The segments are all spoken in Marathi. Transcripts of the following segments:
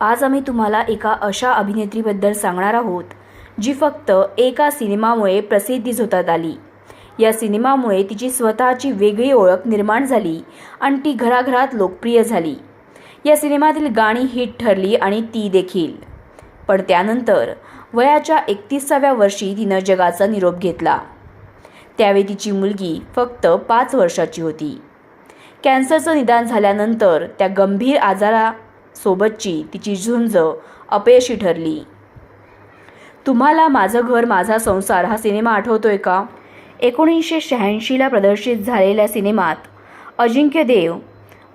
आज आम्ही तुम्हाला एका अशा अभिनेत्रीबद्दल सांगणार आहोत जी फक्त एका सिनेमामुळे प्रसिद्धी झोतात आली. या सिनेमामुळे तिची स्वतःची वेगळी ओळख निर्माण झाली आणि ती घराघरात लोकप्रिय झाली. या सिनेमातील गाणी हिट ठरली आणि ती देखील. पण त्यानंतर वयाच्या एकतीसाव्या वर्षी तिनं जगाचा निरोप घेतला. त्यावेळी तिची मुलगी फक्त पाच वर्षाची होती. कॅन्सरचं निदान झाल्यानंतर त्या गंभीर आजारा सोबतची तिची झुंज अपयशी ठरली. तुम्हाला माझं घर माझा संसार हा सिनेमा आठवतोय का? एकोणीसशे शहाऐंशीला प्रदर्शित झालेल्या सिनेमात अजिंक्य देव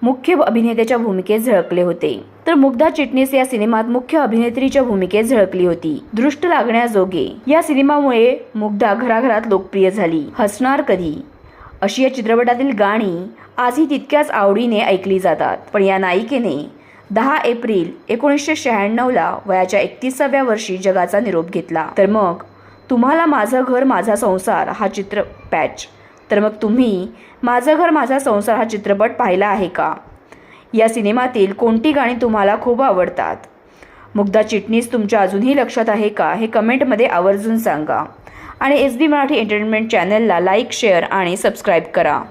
मुख्य अभिनेत्याच्या भूमिकेत झळकले होते. तर मुग्धा चिटणीस या सिनेमात मुख्य अभिनेत्रीच्या भूमिकेत झळकली होती. दृष्ट लागण्याजोगे या सिनेमामुळे मुग्धा घराघरात लोकप्रिय झाली. हसणार कधी? अशी या चित्रपटातील गाणी आजही तितक्याच आवडीने ऐकली जातात. पण या नायिकेने दहा एप्रिल एकोणीसशे शहाण्णवला वयाच्या एकतीसाव्या वर्षी जगाचा निरोप घेतला. तर मग तुम्हाला माझं घर माझा संसार हा चित्र पॅच. तर मग तुम्ही माझं घर माझा संसार हा चित्रपट पाहिला आहे का? या सिनेमातील कोणती गाणी तुम्हाला खूप आवडतात? मुग्धा चिटणीस तुमच्या अजूनही लक्षात आहे का? हे कमेंटमध्ये आवर्जून सांगा. आणि एस बी मराठी एंटरटेनमेंट चॅनलला लाईक शेअर आणि सबस्क्राईब करा.